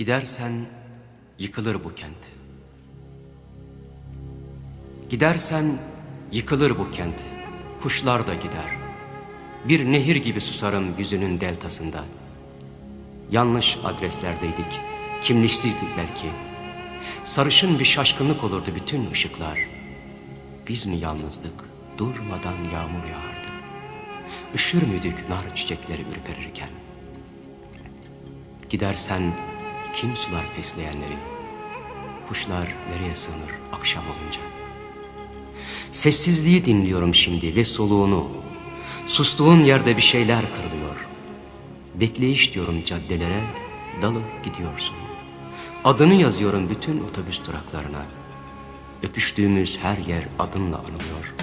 Gidersen yıkılır bu kent. Gidersen yıkılır bu kent. Kuşlar da gider. Bir nehir gibi susarım yüzünün deltasında. Yanlış adreslerdeydik. Kimliksizdik belki. Sarışın bir şaşkınlık olurdu bütün ışıklar. Biz mi yalnızdık? Durmadan yağmur yağardı. Üşür müydük nar çiçekleri ürperirken? Gidersen kim sular fesleğenleri? Kuşlar nereye sığınır akşam olunca? Sessizliği dinliyorum şimdi ve soluğunu. Sustuğun yerde bir şeyler kırılıyor. Bekleyiş diyorum caddelere, dalıp gidiyorsun. Adını yazıyorum bütün otobüs duraklarına. Öpüştüğümüz her yer adınla anılıyor.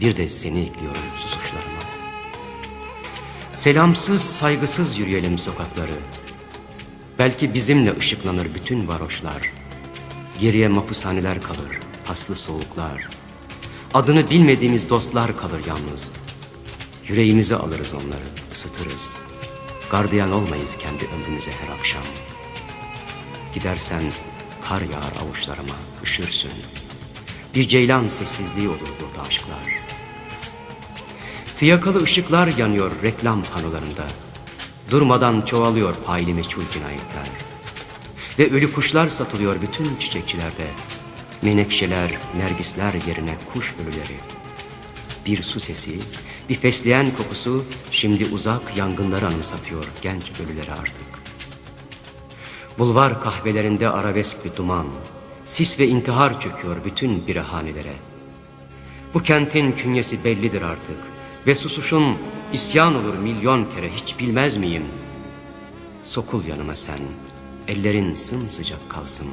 Bir de seni ekliyorum susuşlarıma. Selamsız, saygısız yürüyelim sokakları. Belki bizimle ışıklanır bütün varoşlar. Geriye mapushaneler kalır, paslı soğuklar. Adını bilmediğimiz dostlar kalır yalnız. Yüreğimize alırız onları, ısıtırız. Gardiyan olmayız kendi ömrümüze her akşam. Gidersen kar yağar avuçlarıma, üşürsün. Bir ceylan sessizliği olur burada aşklar. Fiyakalı ışıklar yanıyor reklam panolarında. Durmadan çoğalıyor faili meçhul cinayetler. Ve ölü kuşlar satılıyor bütün çiçekçilerde. Menekşeler, nergisler yerine kuş ölüleri. Bir su sesi, bir fesleğen kokusu şimdi uzak yangınları anımsatıyor genç ölüleri artık. Bulvar kahvelerinde arabesk bir duman, sis ve intihar çöküyor bütün birahanelere. Bu kentin künyesi bellidir artık ve susuşun isyan olur milyon kere hiç bilmez miyim? Sokul yanıma sen, ellerin sımsıcak kalsın.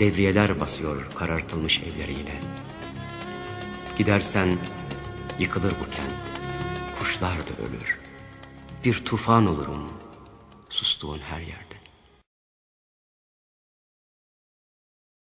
Devriyeler basıyor karartılmış evleriyle. Gidersen yıkılır bu kent, kuşlar da ölür. Bir tufan olurum sustuğun her yerde.